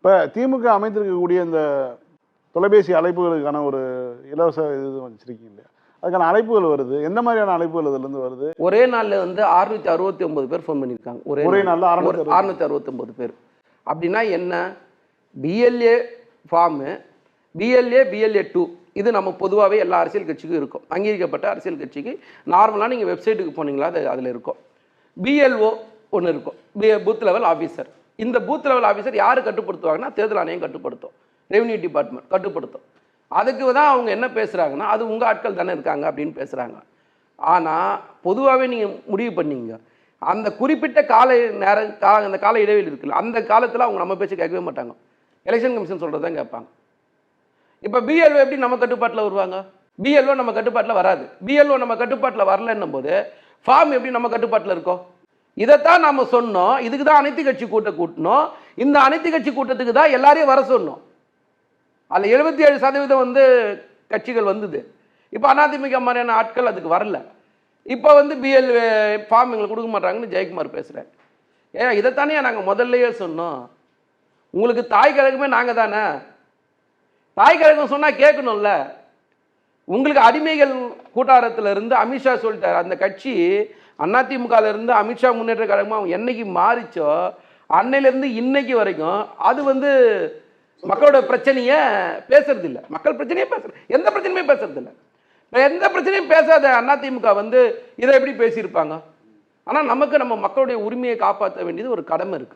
இப்போ திமுக அமைத்திருக்கக்கூடிய இந்த தொலைபேசி அழைப்புகளுக்கான ஒரு இலவச இது வச்சிருக்கீங்க இல்லையா? அதுக்கான அழைப்புகள் வருது. எந்த மாதிரியான அழைப்புகள் இதுலேருந்து வருது? ஒரே நாளில் வந்து அறுநூத்தி அறுபத்தி ஒன்பது பேர் ஃபோன் பண்ணியிருக்காங்க. ஒரே ஒரே நாள்ல. 660. அறுநூத்தி அறுபத்தொம்பது பேர். அப்படின்னா என்ன? BLA form BLA BLA two இது நம்ம பொதுவாகவே எல்லா அரசியல் கட்சிக்கும் இருக்கும். அங்கீகரிக்கப்பட்ட அரசியல் கட்சிக்கு நார்மலாக நீங்கள் வெப்சைட்டுக்கு போனீங்களா அது அதில் இருக்கும். பிஎல்ஓ ஒன்று இருக்கும். பி பூத் லெவல் ஆஃபீஸர் இந்த பூத் லெவல் ஆஃபீஸர் யார் கட்டுப்படுத்துவாங்கன்னா தேர்தல் ஆணையம் கட்டுப்படுத்தும். ரெவன்யூ டிபார்ட்மெண்ட் கட்டுப்படுத்தும். அதுக்கு தான் அவங்க என்ன பேசுகிறாங்கன்னா அது உங்கள் ஆட்கள் தானே இருக்காங்க அப்படின்னு பேசுகிறாங்க ஆனால் பொதுவாகவே நீங்கள் முடிவு பண்ணீங்க. அந்த குறிப்பிட்ட கால நேரம் கால அந்த கால இடைவெளி இருக்குல்ல அந்த காலத்தில் அவங்க நம்ம பேச்சு கேட்கவே மாட்டாங்க. எலெக்ஷன் கமிஷன் சொல்கிறது தான் கேட்பாங்க. இப்போ பிஎல்ஓ எப்படி நம்ம கட்டுப்பாட்டில் வருவாங்க? பிஎல்ஓ நம்ம கட்டுப்பாட்டில் வராது. பிஎல்ஓ நம்ம கட்டுப்பாட்டில் வரலன்னும் போது ஃபார்ம் எப்படி நம்ம கட்டுப்பாட்டில் இருக்கோம்? இதைத்தான் நம்ம சொன்னோம். இதுக்கு தான் அனைத்து கட்சி கூட்டம் கூட்டணும் இந்த அனைத்து கட்சி கூட்டத்துக்கு தான் எல்லாரையும் வர சொன்னோம். அதில் எழுபத்தி ஏழு சதவீதம் வந்து கட்சிகள் வந்தது. இப்போ அதிமுக மாதிரியான ஆட்கள் அதுக்கு வரல. இப்போ வந்து பிஎல் ஃபார்ம் எங்களுக்கு கொடுக்க மாட்டாங்கன்னு ஜெயக்குமார் பேசுகிறார் ஏன் இதைத்தானே நாங்கள் முதல்லையே சொன்னோம். உங்களுக்கு தாய் கழகமே நாங்கள் தானே? தாய் கழகம் சொன்னால் கேட்கணும்ல. உங்களுக்கு அடிமைகள் கூட்டாரத்தில் இருந்து அமித்ஷா சொல்லிட்டார். அந்த கட்சி அதிமுகலேருந்து அமித்ஷா முன்னேற்ற கழகமாக அவங்க என்னைக்கு மாறிச்சோ அன்னையிலேருந்து இன்னைக்கு வரைக்கும் அது வந்து மக்களோட பிரச்சனையை பேசுறதில்ல. மக்கள் பிரச்சனையே பேசுறது எந்த பிரச்சனையுமே பேசுறது இல்லை எந்த பிரச்சனையும் பேசாத அதிமுக வந்து இதை எப்படி பேசியிருப்பாங்க? ஆனால் நமக்கு நம்ம மக்களுடைய உரிமையை காப்பாற்ற வேண்டியது ஒரு கடமை இருக்குது